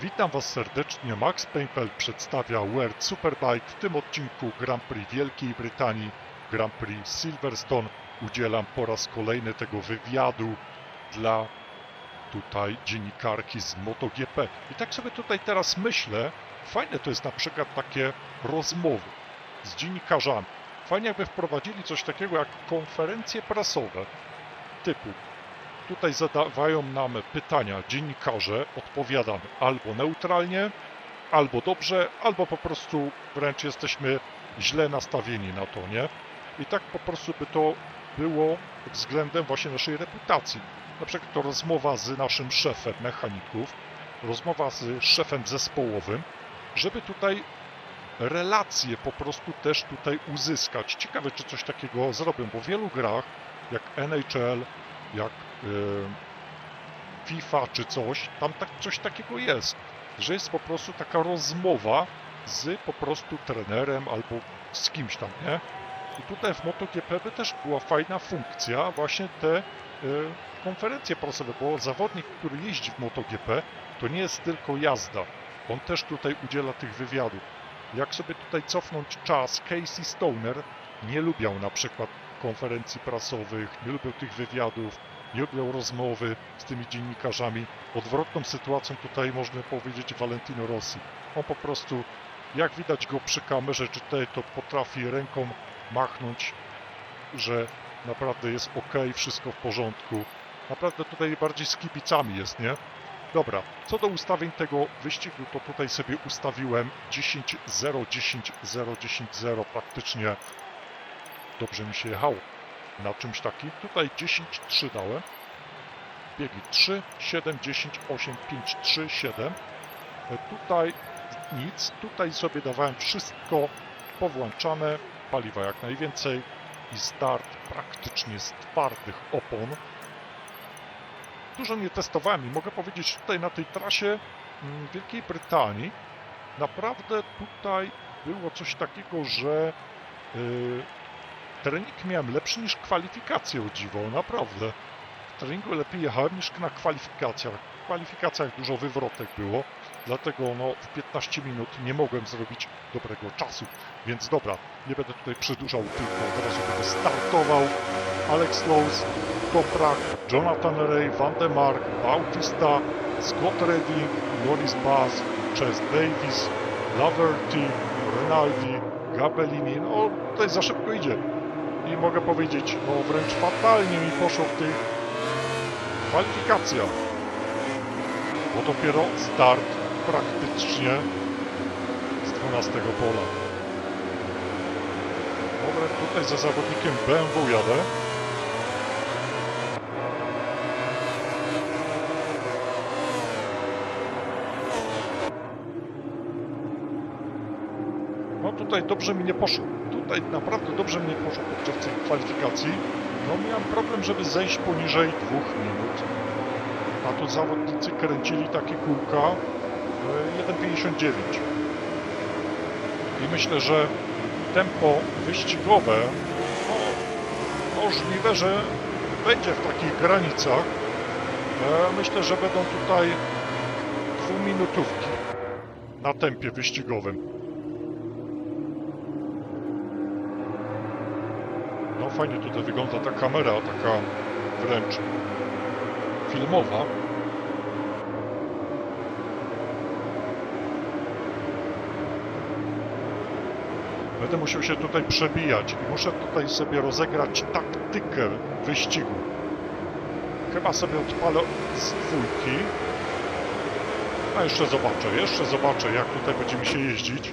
Witam Was serdecznie. Max Painpel przedstawia World Superbike. W tym odcinku Grand Prix Wielkiej Brytanii, Grand Prix Silverstone. Udzielam po raz kolejny tego wywiadu dla tutaj dziennikarki z MotoGP. I tak sobie tutaj teraz myślę, fajne to jest na przykład takie rozmowy z dziennikarzami. Fajnie jakby wprowadzili coś takiego jak konferencje prasowe typu tutaj zadawają nam pytania dziennikarze, odpowiadamy albo neutralnie, albo dobrze, albo po prostu wręcz jesteśmy źle nastawieni na to, nie? I tak po prostu by to było względem właśnie naszej reputacji. Na przykład to rozmowa z naszym szefem mechaników, rozmowa z szefem zespołowym, żeby tutaj relacje po prostu też tutaj uzyskać. Ciekawe, czy coś takiego zrobią, bo w wielu grach, jak NHL, jak FIFA czy coś, tam tak, coś takiego jest, że jest po prostu taka rozmowa z po prostu trenerem albo z kimś tam, nie? I tutaj w MotoGP by też była fajna funkcja, właśnie te y, konferencje prasowe, bo zawodnik, który jeździ w MotoGP, to nie jest tylko jazda. On też tutaj udziela tych wywiadów. Jak sobie tutaj cofnąć czas, Casey Stoner nie lubiał na przykład konferencji prasowych, nie lubią tych wywiadów, nie lubią rozmowy z tymi dziennikarzami. Odwrotną sytuacją tutaj można powiedzieć Valentino Rossi. On po prostu, jak widać go przy kamerze, czy tutaj to potrafi ręką machnąć, że naprawdę jest ok, wszystko w porządku. Naprawdę tutaj bardziej z kibicami jest, nie? Dobra, co do ustawień tego wyścigu, to tutaj sobie ustawiłem 10-0, 10-0, 10-0, praktycznie dobrze mi się jechało na czymś takim. Tutaj 10-3 dałem. Biegi 3, 7, 10, 8, 5, 3, 7. E, Tutaj nic. Tutaj sobie dawałem wszystko powłączane. Paliwa jak najwięcej. I start praktycznie z twardych opon. Dużo nie testowałem i mogę powiedzieć tutaj na tej trasie mm, Wielkiej Brytanii naprawdę tutaj było coś takiego, że yy, trening miałem lepszy niż kwalifikacje o dziwo, naprawdę. W treningu lepiej jechałem niż na kwalifikacjach. W kwalifikacjach dużo wywrotek było, dlatego no, w 15 minut nie mogłem zrobić dobrego czasu. Więc dobra, nie będę tutaj przedłużał, tylko od razu będę startował. Alex Lowe's, Toprak, Jonathan Ray, Van de Mark, Bautista, Scott Redding, Norris Bass, Chess Davis, Laverty, Rinaldi, Gabellini. No, tutaj za szybko idzie i mogę powiedzieć, no wręcz fatalnie mi poszło w tych kwalifikacjach. Bo dopiero start praktycznie z 12 pola. Dobra, tutaj za zawodnikiem BMW jadę. No tutaj dobrze mi nie poszło. Tutaj naprawdę dobrze mi nie poszło podczas tej kwalifikacji. No miałem problem, żeby zejść poniżej dwóch minut. A tu zawodnicy kręcili takie kółka e, 1,59. I myślę, że tempo wyścigowe no, możliwe, że będzie w takich granicach. E, Myślę, że będą tutaj dwuminutówki na tempie wyścigowym. No fajnie tutaj wygląda ta kamera, taka wręcz filmowa. Będę musiał się tutaj przebijać i muszę tutaj sobie rozegrać taktykę wyścigu. Chyba sobie odpalę z dwójki. A jeszcze zobaczę, jeszcze zobaczę jak tutaj będzie mi się jeździć.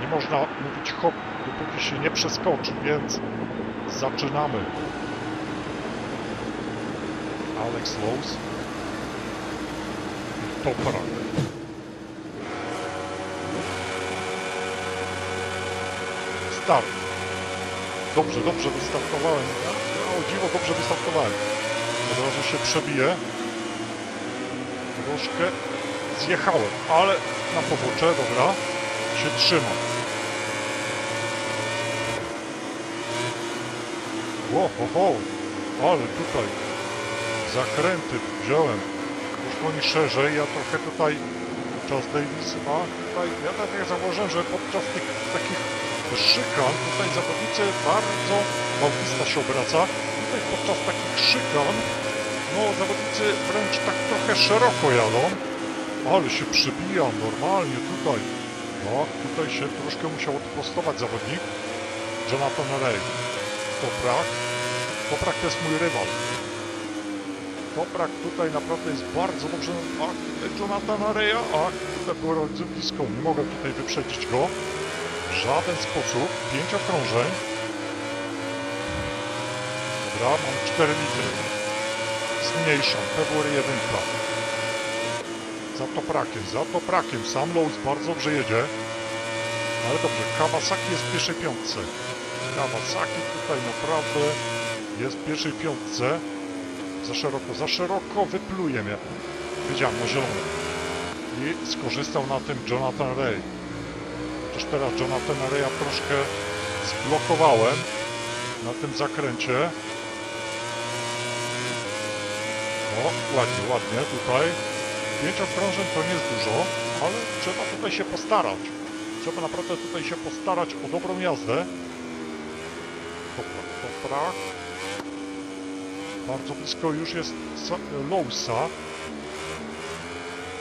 Nie można mówić hop, dopóki się nie przeskoczy, więc zaczynamy. Alex Lowe's. Toprak. Start. Dobrze, dobrze wystartowałem. O dziwo, dobrze wystartowałem. Od razu się przebiję. Troszkę zjechałem, ale na pobocze, dobra, się trzymam. Ło, ho, ho, ale tutaj zakręty wziąłem. Już oni szerzej, ja trochę tutaj czas Davis, a tutaj ja tak jak zauważyłem, że podczas tych takich szykan tutaj zawodnicy bardzo, Bautista się obraca, tutaj podczas takich szykan, no zawodnicy wręcz tak trochę szeroko jadą, ale się przybija normalnie tutaj. No, tutaj się troszkę musiał odprostować zawodnik. Jonathan Ray. Toprak. Toprak to jest mój rywal. Toprak tutaj naprawdę jest bardzo dobrze. A tutaj Jonathan Raya. A tutaj było bardzo blisko. Nie mogę tutaj wyprzedzić go. W żaden sposób. Pięć okrążeń. Dobra, mam 4 litry. Zmniejszam. PWR 1. Za Toprakiem, za Toprakiem. Sam Lowe's bardzo dobrze jedzie. Ale dobrze, Kawasaki jest w pierwszej piątce. Kawasaki tutaj naprawdę jest w pierwszej piątce. Za szeroko, za szeroko wypluje mnie. Wiedziałem, na zielony. I skorzystał na tym Jonathan Ray. Chociaż teraz Jonathana Raya troszkę zblokowałem na tym zakręcie. O, ładnie, ładnie tutaj. Pięć okrążeń to nie jest dużo, ale trzeba tutaj się postarać. Trzeba naprawdę tutaj się postarać o dobrą jazdę. Dobra. Bardzo blisko już jest Sa- Lowsa.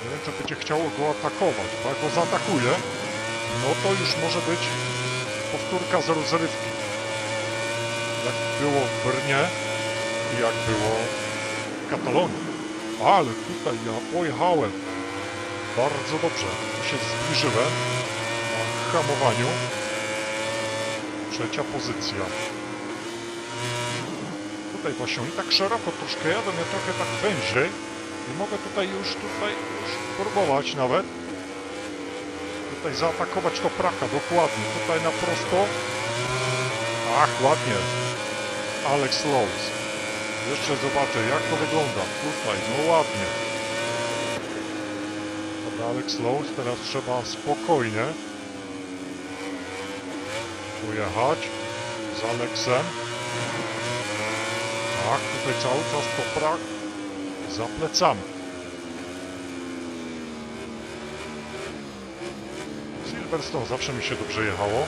Nie wiem, czy będzie chciało go atakować, bo jak go zaatakuje, no to już może być powtórka z rozrywki. Jak było w Brnie i jak było w Katalonii. Ale tutaj ja pojechałem bardzo dobrze. Się zbliżyłem na hamowaniu. Trzecia pozycja. Tutaj właśnie i tak szeroko troszkę jadę, ja trochę tak wężej. I mogę tutaj już, tutaj już próbować nawet. Tutaj zaatakować to praka, dokładnie. Tutaj na prosto. Ach, ładnie. Alex Lowe's. Jeszcze zobaczę, jak to wygląda. Tutaj, no ładnie. Alex Lowe's, teraz trzeba spokojnie pojechać z Alexem. Tak, tutaj cały czas to prak za plecami. Silverstone zawsze mi się dobrze jechało.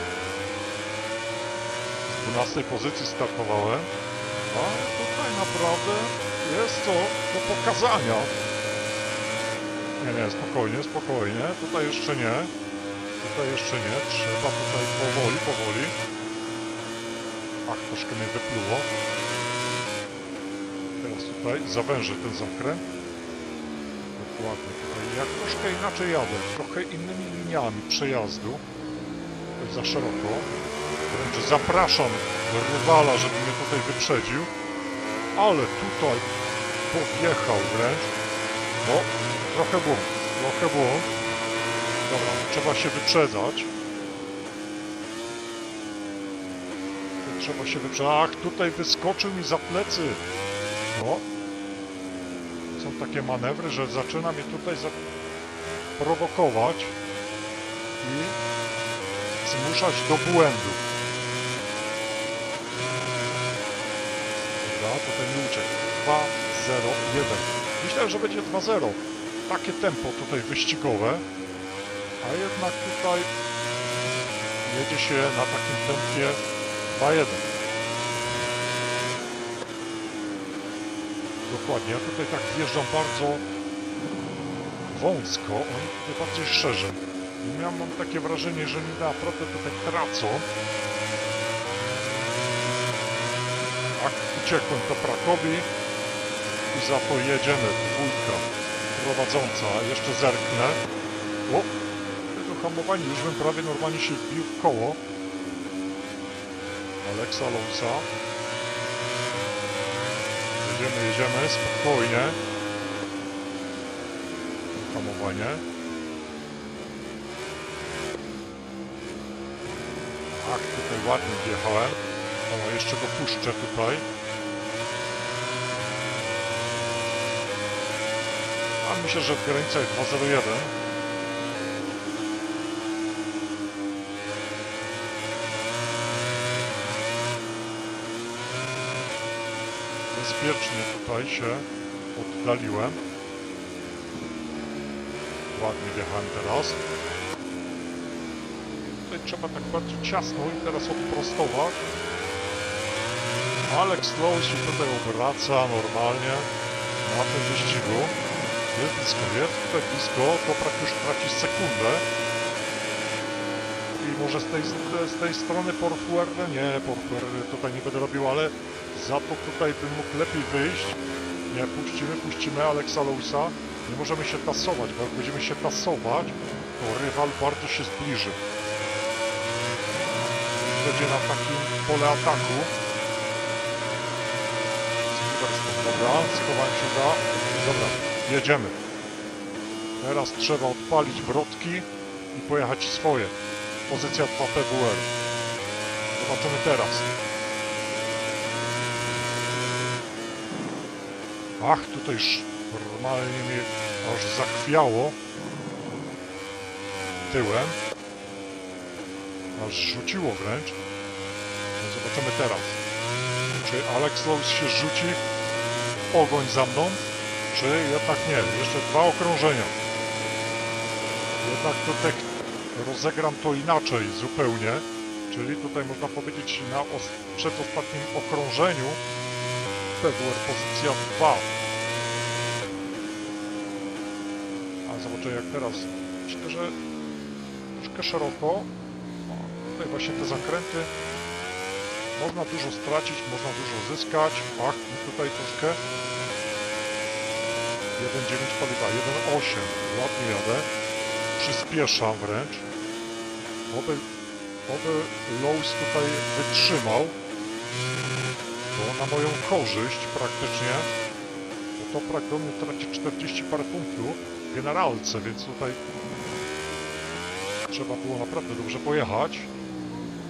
Z 12 pozycji startowałem. A tutaj naprawdę jest to do pokazania. Nie, nie, spokojnie, spokojnie. Tutaj jeszcze nie. Tutaj jeszcze nie. Trzeba tutaj powoli, powoli. Ach, troszkę mnie wypluło. Tutaj zawężę ten zakręt. Dokładnie tutaj. Jak troszkę inaczej jadę, trochę innymi liniami przejazdu. Za szeroko. Wręcz zapraszam rywala, żeby mnie tutaj wyprzedził. Ale tutaj powjechał wręcz. No, trochę błąd, trochę błąd. Dobra, trzeba się wyprzedzać. Trzeba się wyprzedzać. Ach, tutaj wyskoczył mi za plecy. No. Są takie manewry, że zaczyna mnie tutaj prowokować i zmuszać do błędu. Dobra, tutaj nie uciekł. 2, 0, 1. Myślałem, że będzie 2-0. Takie tempo tutaj wyścigowe. A jednak tutaj jedzie się na takim tempie 2-1. Dokładnie, ja tutaj tak wjeżdżam bardzo wąsko, oni tutaj bardziej szerzej. Ja mam takie wrażenie, że mi naprawdę tutaj tracą. Tak, uciekłem to Prakowi i za to jedziemy. Dwójka prowadząca, jeszcze zerknę. O, to hamowanie, już bym prawie normalnie się wbił w koło. Aleksa Lousa. Jedziemy, jedziemy, spokojnie. Hamowanie. Ach, tutaj ładnie wjechałem. O, jeszcze go puszczę tutaj. A myślę, że w granicach 201. Bezpiecznie tutaj się oddaliłem. ładnie wjechałem teraz. Tutaj trzeba tak bardzo ciasno i teraz odprostować. Alex Lowe się tutaj obraca normalnie na tym wyścigu. Jest blisko, jest tutaj blisko, Toprak już traci sekundę. I może z tej, z tej strony Porfuerde? Nie, Porfuerde tutaj nie będę robił, ale za to tutaj bym mógł lepiej wyjść. Nie, puścimy, puścimy Alexa Lousa. Nie możemy się tasować, bo jak będziemy się tasować, to rywal bardzo się zbliży. Będzie na takim pole ataku. Dobra, schowałem się za... Dobra, jedziemy. Teraz trzeba odpalić wrotki i pojechać swoje. Pozycja 2 PWR. Zobaczymy teraz. Ach, tutaj już normalnie mnie aż zachwiało tyłem. Aż rzuciło wręcz. No zobaczymy teraz. Czy Alex Lowe's się rzuci w ogoń za mną, czy jednak nie. Jeszcze dwa okrążenia. Jednak tutaj rozegram to inaczej zupełnie. Czyli tutaj można powiedzieć na os- przedostatnim okrążeniu PWR pozycja 2. A zobaczę jak teraz. Myślę, że troszkę szeroko. O, tutaj właśnie te zakręty. Można dużo stracić, można dużo zyskać. Ach, i tutaj troszkę. 1,9 paliwa, 1,8. Ładnie jadę. Przyspieszam wręcz. Oby, oby Lowe's tutaj wytrzymał na moją korzyść praktycznie, bo Toprak do mnie traci 40 parę punktów w generalce, więc tutaj trzeba było naprawdę dobrze pojechać.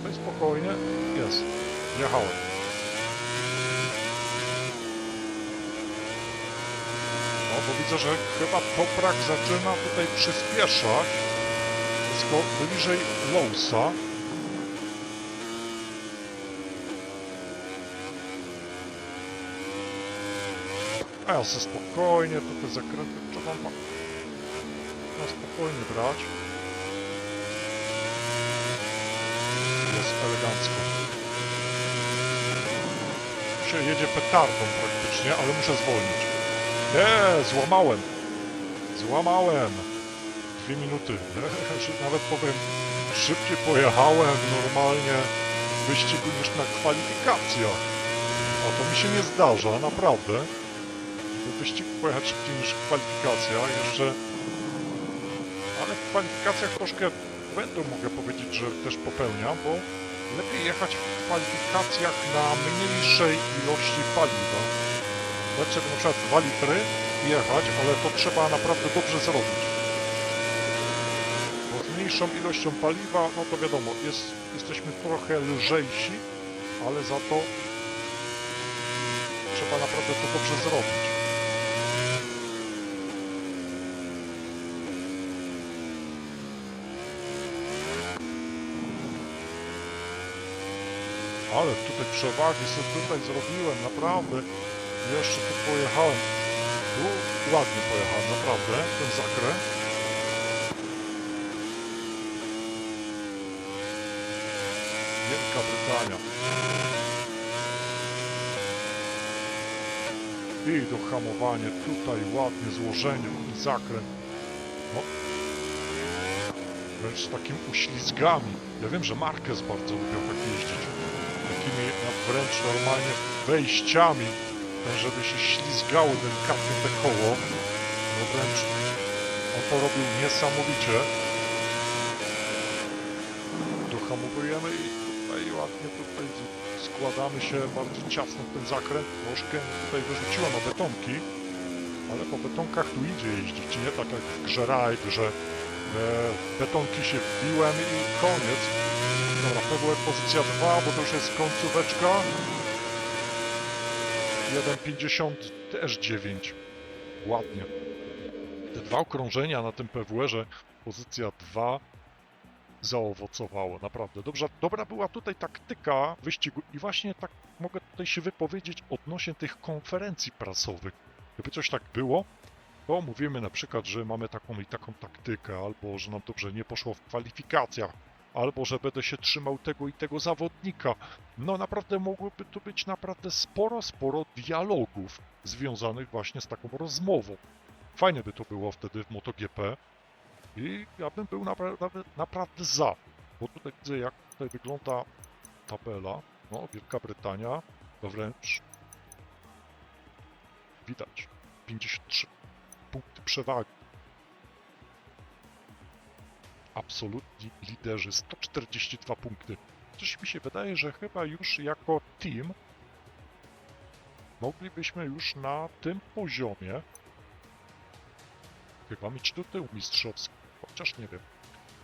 No i spokojnie, jest, jechałem. No bo widzę, że chyba Toprak zaczyna tutaj przyspieszać, go bliżej Lowsa. A ja spokojnie, to te zakręty trzeba ma... na spokojnie brać. Jest elegancko. Się jedzie petardą praktycznie, ale muszę zwolnić. Nie, złamałem. Złamałem. Dwie minuty. Nawet powiem, szybciej pojechałem normalnie w wyścigu niż na kwalifikacjach. A to mi się nie zdarza, naprawdę w wyścigu pojechać szybciej niż w kwalifikacjach jeszcze. Ale w kwalifikacjach troszkę błędu mogę powiedzieć, że też popełniam, bo lepiej jechać w kwalifikacjach na mniejszej ilości paliwa. Dlaczego na przykład 2 litry jechać, ale to trzeba naprawdę dobrze zrobić. Bo z mniejszą ilością paliwa, no to wiadomo, jest, jesteśmy trochę lżejsi, ale za to trzeba naprawdę to dobrze zrobić. Ale tutaj przewagi sobie tutaj zrobiłem, naprawdę. Jeszcze tu pojechałem. Tu ładnie pojechałem, naprawdę, ten zakręt. Wielka Brytania. I dohamowanie tutaj ładnie złożenie zakręt. No. Wręcz takim uślizgami. Ja wiem, że Marquez bardzo lubiał tak jeździć. Takimi no, wręcz normalnie wejściami, żeby się ślizgało delikatnie te koło. No wręcz on to robił niesamowicie. Dohamowujemy i tutaj ładnie tutaj składamy się bardzo ciasno w ten zakręt. Troszkę tutaj wyrzuciło na betonki, ale po betonkach tu idzie jeździć, nie tak jak w grze że e, betonki się wbiłem i koniec. Dobra, PWR pozycja 2, bo to już jest końcóweczka. 1,50 też 9. Ładnie. Te dwa okrążenia na tym PWR-ze, pozycja 2, zaowocowało, naprawdę. Dobrze, dobra była tutaj taktyka wyścigu i właśnie tak mogę tutaj się wypowiedzieć odnośnie tych konferencji prasowych. Gdyby coś tak było, Bo mówimy na przykład, że mamy taką i taką taktykę, albo że nam dobrze nie poszło w kwalifikacjach, albo że będę się trzymał tego i tego zawodnika. No naprawdę mogłoby tu być naprawdę sporo, sporo dialogów związanych właśnie z taką rozmową. Fajne by to było wtedy w MotoGP i ja bym był napra nawet naprawdę za, bo tutaj widzę jak tutaj wygląda tabela. No, Wielka Brytania wręcz widać 53 punkty przewagi. Absolutni liderzy 142 punkty. Coś mi się wydaje, że chyba już jako team moglibyśmy już na tym poziomie chyba mieć do tyłu mistrzowski. Chociaż nie wiem.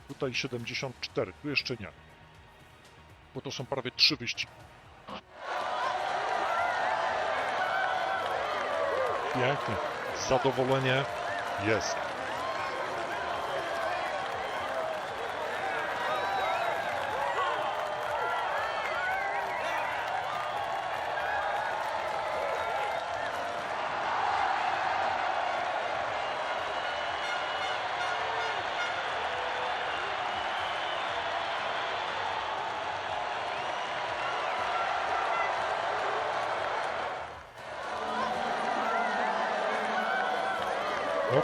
Tutaj 74, tu jeszcze nie. Bo to są prawie trzy wyścigi. Pięknie. Zadowolenie jest.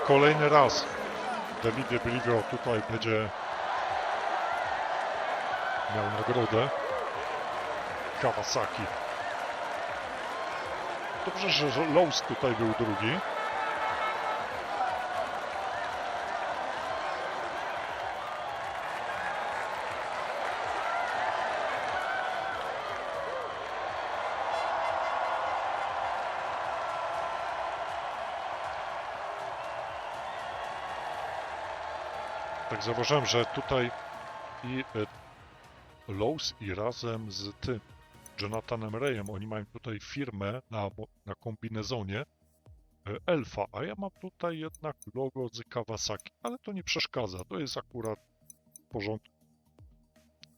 Kolejny raz Davide Brivio tutaj będzie miał nagrodę Kawasaki. Dobrze, że Lowe's tutaj był drugi. Zauważyłem, że tutaj i e, Lowe's i razem z tym Jonathanem Rayem, oni mają tutaj firmę na, na kombinezonie e, Elfa, a ja mam tutaj jednak logo z Kawasaki, ale to nie przeszkadza, to jest akurat w porządku.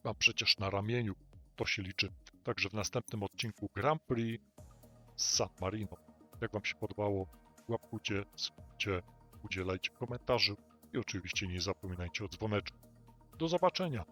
Mam przecież na ramieniu, to się liczy. Także w następnym odcinku Grand Prix z San Marino. Jak Wam się podobało, łapkujcie, subcie, udzielajcie komentarzy i oczywiście nie zapominajcie o dzwoneczku. Do zobaczenia!